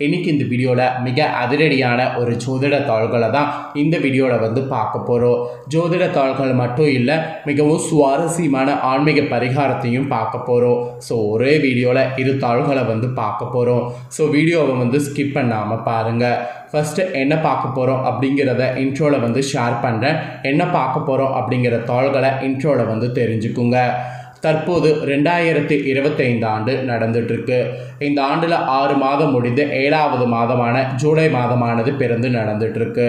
இன்னைக்கு இந்த வீடியோவில் மிக அதிரடியான ஒரு ஜோதிட தாள்களை தான் இந்த வீடியோவில் வந்து பார்க்க போகிறோம் ஜோதிட தாள்கள் மட்டும் இல்லை மிகவும் சுவாரஸ்யமான ஆன்மீக பரிகாரத்தையும் பார்க்க போகிறோம் ஸோ ஒரே வீடியோவில் இரு தாள்களை வந்து பார்க்க போகிறோம் ஸோ வீடியோவை வந்து ஸ்கிப் பண்ணாமல் பாருங்கள் ஃபஸ்ட்டு என்ன பார்க்க போகிறோம் அப்படிங்கிறத இன்ட்ரோவில் வந்து ஷேர் பண்ணுறேன் என்ன பார்க்க போகிறோம் அப்படிங்கிற தாள்களை இன்ட்ரோவில் வந்து தெரிஞ்சுக்குங்க. தற்போது ரெண்டாயிரத்தி இருபத்தைந்து ஆண்டு நடந்துட்டுருக்கு. இந்த ஆண்டில் ஆறு மாதம் முடிந்து ஏழாவது மாதமான ஜூலை மாதமானது பிறந்து நடந்துட்டுருக்கு.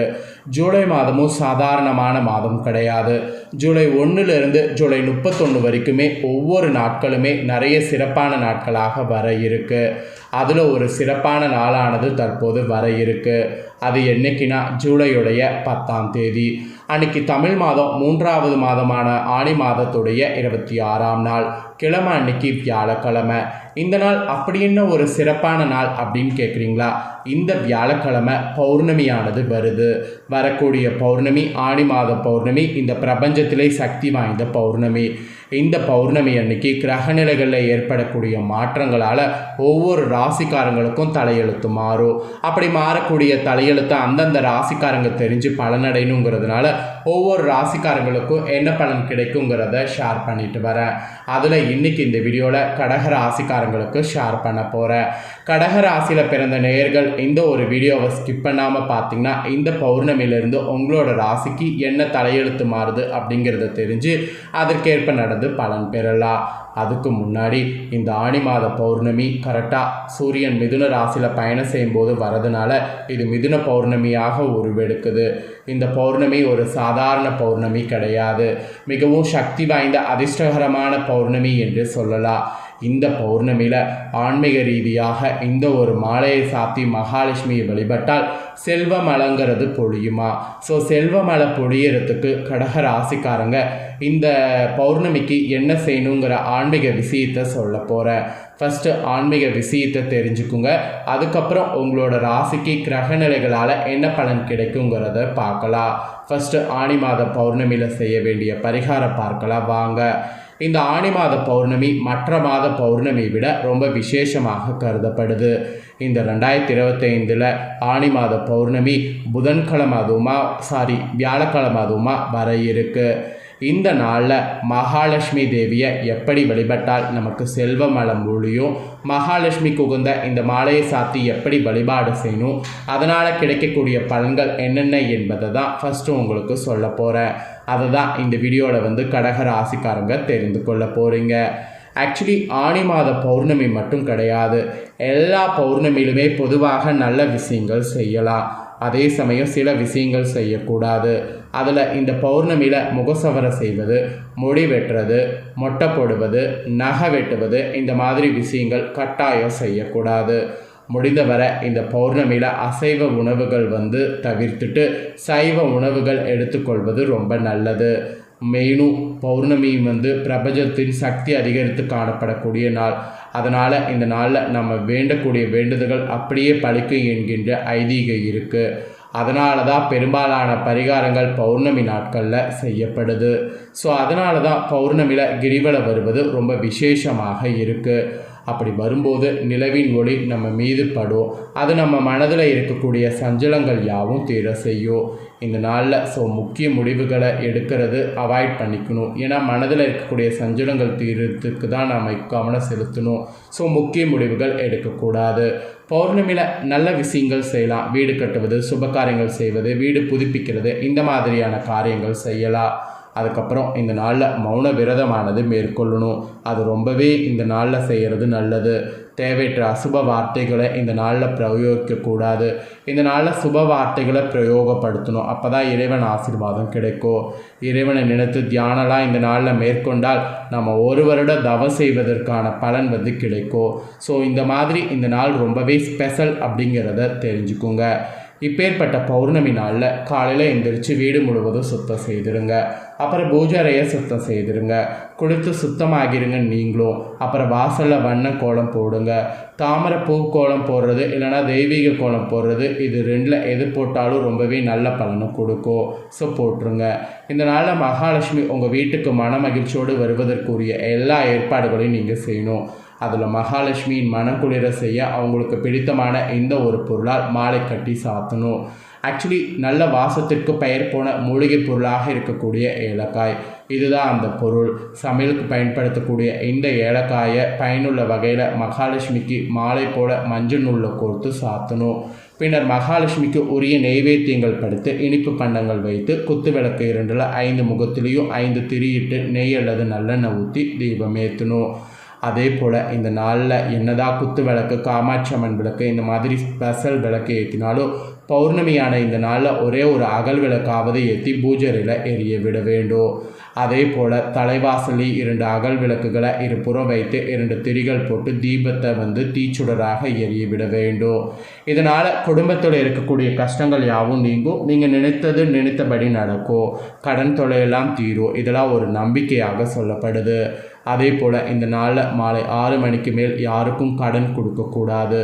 ஜூலை மாதமும் சாதாரணமான மாதம் கிடையாது. ஜூலை ஒன்றுலேருந்து ஜூலை முப்பத்தொன்று வரைக்குமே ஒவ்வொரு நாட்களுமே நிறைய சிறப்பான நாட்களாக வர இருக்குது அதில் ஒரு சிறப்பான நாளானது தற்போது வர இருக்குது அது என்னைக்குன்னா ஜூலையுடைய பத்தாம் தேதி. அன்னைக்கு தமிழ் மாதம் மூன்றாவது மாதமான ஆணி மாதத்துடைய இருபத்தி ஆறாம் நாள் கிழமை அன்னைக்கு வியாழக்கிழமை. இந்த நாள் அப்படி என்ன ஒரு சிறப்பான நாள் அப்படின்னு கேட்குறீங்களா இந்த வியாழக்கிழமை பௌர்ணமியானது வருது. வரக்கூடிய பௌர்ணமி ஆணி மாத பௌர்ணமி இந்த பிரபஞ்சத்திலே சக்தி வாய்ந்த பௌர்ணமி. இந்த பௌர்ணமி அன்னைக்கு கிரகநிலைகளில் ஏற்படக்கூடிய மாற்றங்களால் ஒவ்வொரு ராசிக்காரங்களுக்கும் தலையெழுத்து மாறும் அப்படி மாறக்கூடிய தலையெழுத்தை அந்தந்த ராசிக்காரங்க தெரிஞ்சு பலனடையணுங்கிறதுனால ஒவ்வொரு ராசிக்காரங்களுக்கும் என்ன பலன் கிடைக்குங்கிறத ஷேர் பண்ணிட்டு வரேன். அதில் இன்னைக்கு இந்த வீடியோவில் கடக ராசிக்காரங்களுக்கு ஷேர் பண்ண போகிறேன் கடக ராசியில் பிறந்த நேயர்கள் இந்த ஒரு வீடியோவை ஸ்கிப் பண்ணாமல் பார்த்தீங்கன்னா இந்த பௌர்ணமியிலிருந்து உங்களோட ராசிக்கு என்ன தலையெழுத்து மாறுது அப்படிங்கிறத தெரிஞ்சு அதற்கேற்ப நடந்து பலன் பெறலாம் அதுக்கு முன்னாடி இந்த ஆணி மாத பௌர்ணமி கரெக்டாக சூரியன் மிதுன ராசியில் பயணம் செய்யும்போது வரதுனால இது மிதுன பௌர்ணமியாக உருவெடுக்குது. இந்த பௌர்ணமி ஒரு சாதாரண பௌர்ணமி கிடையாது. மிகவும் சக்தி வாய்ந்த அதிர்ஷ்டகரமான பௌர்ணமி என்று சொல்லலாம் இந்த பௌர்ணமியில் ஆன்மீக ரீதியாக இந்த ஒரு மாலையை சாத்தி மகாலட்சுமியை வழிபட்டால் செல்வமலங்கிறது பொழியுமா? ஸோ செல்வமலை பொழியறதுக்கு கடக ராசிக்காரங்க இந்த பௌர்ணமிக்கு என்ன செய்யணுங்கிற ஆன்மீக விஷயத்தை சொல்ல போகிறேன் ஃபஸ்ட்டு ஆன்மீக விஷயத்தை தெரிஞ்சுக்குங்க. அதுக்கப்புறம் உங்களோட ராசிக்கு கிரகநிலைகளால் என்ன பலன் கிடைக்குங்கிறத பார்க்கலாம். ஃபஸ்ட்டு ஆணி மாத பௌர்ணமியில் செய்ய வேண்டிய பரிகாரம் பார்க்கலாம். வாங்க. இந்த ஆணி மாத பௌர்ணமி மற்ற மாத பௌர்ணமி விட ரொம்ப விசேஷமாக கருதப்படுது. இந்த ரெண்டாயிரத்தி இருபத்தைந்தில் ஆணி மாத பௌர்ணமி புதன்கிழமை அதுவுமா சாரி வியாழக்கிழமை அதுவுமா வர இருக்குது இந்த நாளில் மகாலட்சுமி தேவியை எப்படி வழிபட்டால் நமக்கு செல்வ மலம் ஒழியும்? மகாலட்சுமிக்கு உகந்த இந்த மாலையை சாத்தி எப்படி வழிபாடு செய்யணும்? அதனால் கிடைக்கக்கூடிய பலன்கள் என்னென்ன என்பதை தான் ஃபஸ்ட்டு உங்களுக்கு சொல்ல போகிறேன் அதை தான் இந்த வீடியோவில் வந்து கடக ராசிக்காரங்க தெரிந்து கொள்ள போகிறீங்க ஆக்சுவலி ஆணி மாத பௌர்ணமி மட்டும் கிடையாது. எல்லா பௌர்ணமியிலுமே பொதுவாக நல்ல விஷயங்கள் செய்யலாம். அதே சமயம் சில விஷயங்கள் செய்யக்கூடாது. அதில் இந்த பௌர்ணமியில் முகசவரை செய்வது முடி வெட்டுறது மொட்டை போடுவது நகை வெட்டுவது இந்த மாதிரி விஷயங்கள் கட்டாயம் செய்யக்கூடாது. முடிந்தவரை இந்த பௌர்ணமியில் அசைவ உணவுகள் வந்து தவிர்த்துட்டு சைவ உணவுகள் எடுத்துக்கொள்வது ரொம்ப நல்லது. மெயினும் பௌர்ணமி வந்து பிரபஞ்சத்தின் சக்தி அதிகரித்து காணப்படக்கூடிய நாள். அதனால் இந்த நாளில் நம்ம வேண்டக்கூடிய வேண்டுதல்கள் அப்படியே பழிக்கும் என்கின்ற ஐதீகம் இருக்குது அதனால தான் பெரும்பாலான பரிகாரங்கள் பௌர்ணமி நாட்களில் செய்யப்படுது. ஸோ அதனால தான் பௌர்ணமியில் கிரிவலம் வருவது ரொம்ப விசேஷமாக இருக்குது அப்படி வரும்போது நிலவின் ஒளி நம்ம மீது படும். அது நம்ம மனதில் இருக்கக்கூடிய சஞ்சலங்கள் யாவும் தீர செய்யும். இந்த நாளில் ஸோ முக்கிய முடிவுகளை எடுக்கிறது அவாய்ட் பண்ணிக்கணும். ஏன்னா மனதில் இருக்கக்கூடிய சஞ்சலங்கள் தீர்றதுக்கு தான் நாம் கவனம் செலுத்தணும். ஸோ முக்கிய முடிவுகள் எடுக்கக்கூடாது. பௌர்ணமியில் நல்ல விஷயங்கள் செய்யலாம். வீடு கட்டுவது சுப காரியங்கள் செய்வது வீடு புதுப்பிக்கிறது இந்த மாதிரியான காரியங்கள் செய்யலாம். அதுக்கப்புறம் இந்த நாளில் மௌன விரதமானது மேற்கொள்ளணும். அது ரொம்பவே இந்த நாளில் செய்கிறது நல்லது. தேவையற்ற அசுப வார்த்தைகளை இந்த நாளில் பிரயோகிக்கக்கூடாது இந்த நாளில் சுப வார்த்தைகளை பிரயோகப்படுத்தணும். அப்போ தான் இறைவன் ஆசீர்வாதம் கிடைக்கும். இறைவனை நினைத்து தியானலாம் இந்த நாளில் மேற்கொண்டால் நம்ம ஒரு வருட தவம் செய்வதற்கான பலன் வந்து கிடைக்கும். ஸோ இந்த மாதிரி இந்த நாள் ரொம்பவே ஸ்பெஷல் அப்படிங்கிறத தெரிஞ்சுக்கோங்க. இப்பேற்பட்ட பௌர்ணமி நாளில் காலையில் எந்திரிச்சு வீடு முழுவதும் சுத்தம் செய்திருங்க. அப்புறம் பூஜாரையை சுத்தம் செய்திருங்க. கொடுத்து சுத்தமாகிருங்க நீங்களும். அப்புறம் வாசலில் வண்ண கோலம் போடுங்க. தாமரை பூ கோலம் போடுறது இல்லைன்னா தெய்வீக கோலம் போடுறது இது ரெண்டில் எது போட்டாலும் ரொம்பவே நல்ல பலனை கொடுக்கும். ஸோ போட்டுருங்க. இந்த நாளில் மகாலட்சுமி உங்கள் வீட்டுக்கு மன மகிழ்ச்சியோடு வருவதற்குரிய எல்லா ஏற்பாடுகளையும் நீங்கள் செய்யணும். அதில் மகாலட்சுமியின் மனக்குளிர செய்ய அவங்களுக்கு பிடித்தமான இந்த ஒரு பொருளால் மாலை கட்டி சாத்தணும். ஆக்சுவலி நல்ல வாசத்திற்கு பெயர் போன மூலிகை பொருளாக இருக்கக்கூடிய ஏலக்காய். இதுதான் அந்த பொருள். சமையலுக்கு பயன்படுத்தக்கூடிய இந்த ஏலக்காயை பயனுள்ள வகையில் மகாலட்சுமிக்கு மாலை போல மஞ்சள் நூலில் கோர்த்து சாத்தணும். பின்னர் மகாலட்சுமிக்கு உரிய நெய்வேத்தியங்கள் படுத்து இனிப்பு பண்டங்கள் வைத்து குத்து விளக்கு இரண்டில் ஐந்து முகத்திலையும் ஐந்து திரியிட்டு நெய் அல்லது நல்லெண்ணெய் ஊற்றி தீபம் ஏற்றணும் அதே போல் இந்த நாளில் என்னதான் குத்து விளக்கு காமாட்சி அம்மன் விளக்கு இந்த மாதிரி ஸ்பெஷல் விளக்கு ஏற்றினாலும் பௌர்ணமியான இந்த நாளில் ஒரே ஒரு அகல் விளக்காவது ஏற்றி பூஜரையில் எரிய விட வேண்டும். அதே போல் தலைவாசலில் இரண்டு அகல் விளக்குகளை இருபுறம் வைத்து இரண்டு திரிகள் போட்டு தீபத்தை வந்து தீச்சுடராக எரியவிட வேண்டும். இதனால் குடும்பத்தில் இருக்கக்கூடிய கஷ்டங்கள் யாவும் நீங்கும். நீங்கள் நினைத்தது நினைத்தபடி நடக்கும். கடன் தொலையெல்லாம் தீரும். இதெல்லாம் ஒரு நம்பிக்கையாக சொல்லப்படுது. அதே போல் இந்த நாளில் மாலை ஆறு மணிக்கு மேல் யாருக்கும் கடன் கொடுக்கக்கூடாது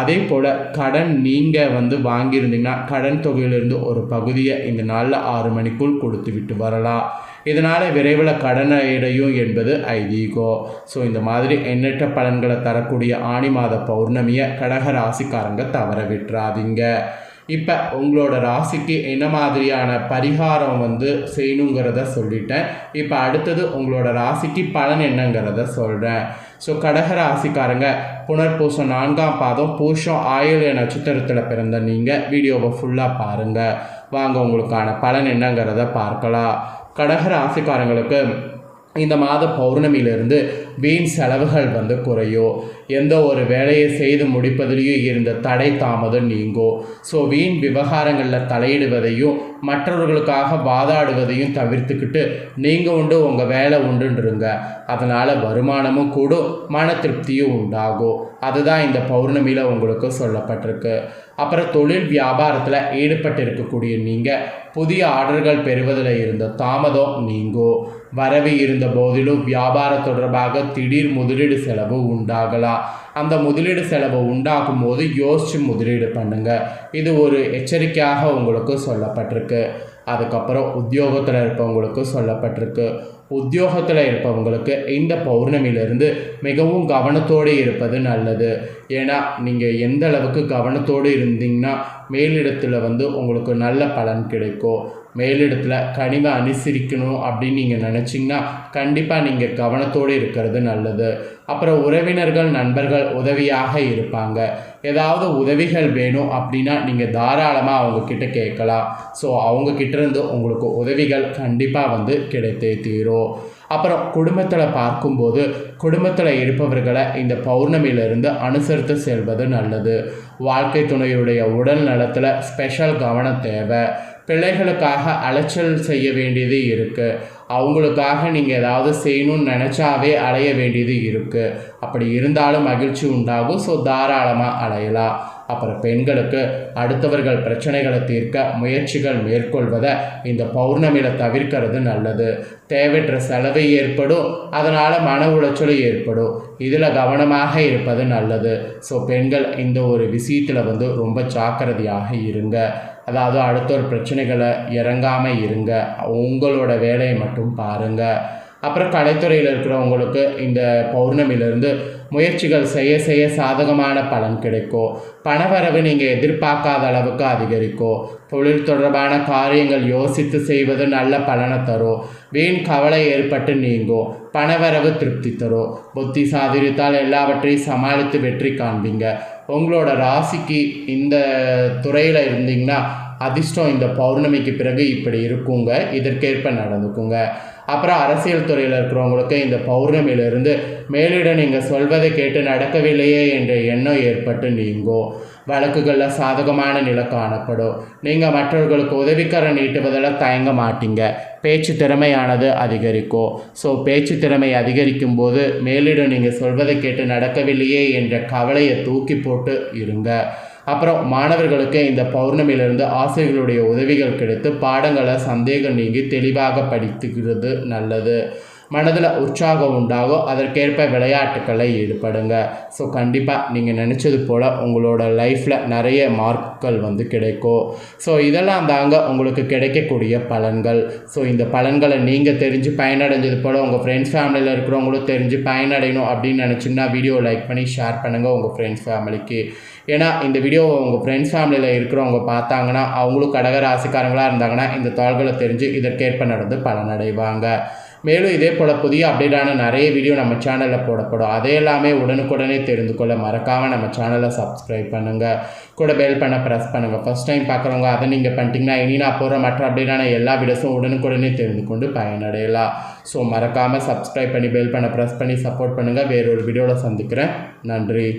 அதே போல் கடன் நீங்கள் வந்து வாங்கியிருந்தீங்கன்னா கடன் தொகையிலிருந்து ஒரு பகுதியை இந்த நாளில் ஆறு மணிக்குள் கொடுத்து விட்டு வரலாம். இதனால் விரைவில் கடன் அடையும் என்பது ஐதீகம். ஸோ இந்த மாதிரி எண்ணற்ற பலன்களை தரக்கூடிய ஆணி மாத பௌர்ணமியை கடக ராசிக்காரங்க தவற விட்டுறாதீங்க. இப்போ உங்களோட ராசிக்கு என்ன மாதிரியான பரிகாரம் வந்து செய்யணுங்கிறத சொல்லிட்டேன். இப்போ அடுத்தது உங்களோட ராசிக்கு பலன் என்னங்கிறத சொல்கிறேன் ஸோ கடக ராசிக்காரங்க புனர்பூசம் நான்காம் பாதம் பூஷம் ஆயுள் நட்சத்திரத்தில் பிறந்த நீங்கள் வீடியோவை ஃபுல்லாக பாருங்கள் வாங்க உங்களுக்கான பலன் என்னங்கிறத பார்க்கலாம். கடக ராசிக்காரங்களுக்கு இந்த மாத பௌர்ணமியிலிருந்து வீண் செலவுகள் வந்து குறையோ எந்த ஒரு வேலையை செய்து முடிப்பதிலையும் இருந்த தடை தாமதம் நீங்கோ. ஸோ வீண் விவகாரங்களில் தலையிடுவதையும் மற்றவர்களுக்காக வாதாடுவதையும் தவிர்த்துக்கிட்டு நீங்கள் உண்டு உங்கள் வேலை உண்டுன்றங்க. அதனால் வருமானமும் கூடும் மன திருப்தியும் உண்டாகும் அதுதான் இந்த பௌர்ணமியில் உங்களுக்கு சொல்லப்பட்டிருக்கு. அப்புறம் தொழில் வியாபாரத்தில் ஈடுபட்டு இருக்கக்கூடிய நீங்கள் புதிய ஆர்டர்கள் பெறுவதில் இருந்த தாமதம் நீங்கும் வரவு இருந்த போதிலும் வியாபாரம் தொடர்பாக திடீர் முதலீடு செலவு உண்டாகலாம் அந்த முதலீடு செலவு உண்டாகும் போது யோசித்து முதலீடு பண்ணுங்க. இது ஒரு எச்சரிக்கையாக உங்களுக்கு சொல்லப்பட்டிருக்கு. அதுக்கப்புறம் உத்தியோகத்தில் இருப்பவங்களுக்கு சொல்லப்பட்டிருக்கு. உத்தியோகத்தில் இருப்பவங்களுக்கு இந்த பௌர்ணமியிலிருந்து மிகவும் கவனத்தோடு இருப்பது நல்லது. ஏன்னா நீங்கள் எந்த அளவுக்கு கவனத்தோடு இருந்தீங்கன்னா மேலிடத்தில் வந்து உங்களுக்கு நல்ல பலன் கிடைக்கும். மேலிடத்தில் கனிவை அனுசரிக்கணும் அப்படின்னு நீங்கள் நினச்சிங்கன்னா கண்டிப்பாக நீங்கள் கவனத்தோடு இருக்கிறது நல்லது. அப்புறம் உறவினர்கள் நண்பர்கள் உதவியாக இருப்பாங்க. ஏதாவது உதவிகள் வேணும் அப்படின்னா நீங்கள் தாராளமாக அவங்கக்கிட்ட கேட்கலாம். ஸோ அவங்கக்கிட்டேருந்து உங்களுக்கு உதவிகள் கண்டிப்பாக வந்து கிடைத்தே தீரும் அப்புறம் குடும்பத்தில் பார்க்கும்போது குடும்பத்தில் இருப்பவர்களை இந்த பௌர்ணமியிலிருந்து அனுசரித்து செல்வது நல்லது. வாழ்க்கை துணையுடைய உடல் நலத்தில் ஸ்பெஷல் கவனம் தேவை. பிள்ளைகளுக்காக அலைச்சல் செய்ய வேண்டியது இருக்குது அவங்களுக்காக நீங்கள் ஏதாவது செய்யணும்னு நினச்சாவே அலைய வேண்டியது இருக்குது அப்படி இருந்தாலும் மகிழ்ச்சி உண்டாகும். ஸோ தாராளமாக அலையலாம். அப்புறம் பெண்களுக்கு அடுத்தவர்கள் பிரச்சனைகளை தீர்க்க முயற்சிகள் மேற்கொள்வதை இந்த பௌர்ணமியில் தவிர்க்கிறது நல்லது. தேவையற்ற செலவு ஏற்படும் அதனால் மன உளைச்சலும் ஏற்படும். இதில் கவனமாக இருப்பது நல்லது. ஸோ பெண்கள் இந்த ஒரு விஷயத்தில் வந்து ரொம்ப ஜாக்கிரதையாக இருங்க. அதாவது அடுத்த ஒரு பிரச்சனைகளை இறங்காமல் இருங்க. உங்களோட வேலையை மட்டும் பாருங்கள் அப்புறம் கலைத்துறையில் இருக்கிறவங்களுக்கு இந்த பௌர்ணமியிலிருந்து முயற்சிகள் செய்ய செய்ய சாதகமான பலன் கிடைக்கும் பணவரவு நீங்கள் எதிர்பார்க்காத அளவுக்கு அதிகரிக்கும் தொழில் தொடர்பான காரியங்கள் யோசித்து செய்வது நல்ல பலனை தரும் வீண் கவலை ஏற்பட்டு நீங்கும் பணவரவு திருப்தி தரும் புத்தி சாதித்தால் எல்லாவற்றையும் சமாளித்து வெற்றி காண்பீங்க. உங்களோட ராசிக்கு இந்த துறையில் இருந்தீங்கன்னா அதிர்ஷ்டம் இந்த பௌர்ணமிக்கு பிறகு இப்படி இருக்குங்க. இதற்கேற்ப நடந்துக்குங்க. அப்புறம் அரசியல் துறையில் இருக்கிறவங்களுக்கு இந்த பௌர்ணமியிலிருந்து மேலிடம் நீங்கள் சொல்வதை கேட்டு நடக்கவில்லையே என்ற எண்ணம் ஏற்பட்டு நீங்கும் வழக்குகளில் சாதகமான நிலை காணப்படும். நீங்கள் மற்றவர்களுக்கு உதவிக்கர நீட்டுவதில் தயங்க மாட்டீங்க. பேச்சு திறமையானது அதிகரிக்கும். ஸோ பேச்சு திறமை அதிகரிக்கும் போது மேலிடம் நீங்கள் சொல்வதை கேட்டு நடக்கவில்லையே என்ற கவலையை தூக்கி போட்டு இருங்க. அப்புறம் மாணவர்களுக்கு இந்த பௌர்ணமியிலிருந்து ஆசிரியர்களுடைய உதவிகள் கிடைத்து பாடங்களை சந்தேகம் நீங்கி தெளிவாக படித்துக்கிறது நல்லது. மனதில் உற்சாகம் உண்டாகும் அதற்கேற்ப விளையாட்டுக்களை ஈடுபடுங்க. ஸோ கண்டிப்பாக நீங்கள் நினச்சது போல் உங்களோட லைஃப்பில் நிறைய மார்க்குகள் வந்து கிடைக்கும். ஸோ இதெல்லாம் தாங்க உங்களுக்கு கிடைக்கக்கூடிய பலன்கள். ஸோ இந்த பலன்களை நீங்கள் தெரிஞ்சு பயனடைஞ்சது போல் உங்கள் ஃப்ரெண்ட்ஸ் ஃபேமிலியில் இருக்கிறவங்களும் தெரிஞ்சு பயனடையணும் அப்படின்னு நினச்சிங்கன்னா வீடியோ லைக் பண்ணி ஷேர் பண்ணுங்கள் உங்கள் ஃப்ரெண்ட்ஸ் ஃபேமிலிக்கு ஏன்னா இந்த வீடியோ உங்கள் ஃப்ரெண்ட்ஸ் ஃபேமிலியில் இருக்கிறவங்க பார்த்தாங்கன்னா அவங்களும் கடக ராசிக்காரங்களாக இருந்தாங்கன்னா இந்த தாள்களை தெரிஞ்சு இதற்கேற்ப நடந்து பலனடைவாங்க. மேலும் இதே போல் புதிய அப்டேட்டான நிறைய வீடியோ நம்ம சேனலில் போடப்படும். அதே எல்லாமே உடனுக்குடனே தெரிந்து கொள்ள மறக்காமல் நம்ம சேனலை சப்ஸ்கிரைப் பண்ணுங்கள் கூட பெல் பண்ண ப்ரெஸ் பண்ணுங்கள் ஃபஸ்ட் டைம் பார்க்குறவங்க அதை நீங்கள் பண்ணிட்டீங்கன்னா இனி நான் போகிற மற்ற அப்டேட்டான எல்லா வீடியோஸும் உடனுக்குடனே தெரிந்து கொண்டு பயனடையலாம். ஸோ மறக்காமல் சப்ஸ்கிரைப் பண்ணி பெல் பண்ண ப்ரெஸ் பண்ணி சப்போர்ட் பண்ணுங்கள் வேறொரு வீடியோவில் சந்திக்கிறேன். நன்றி.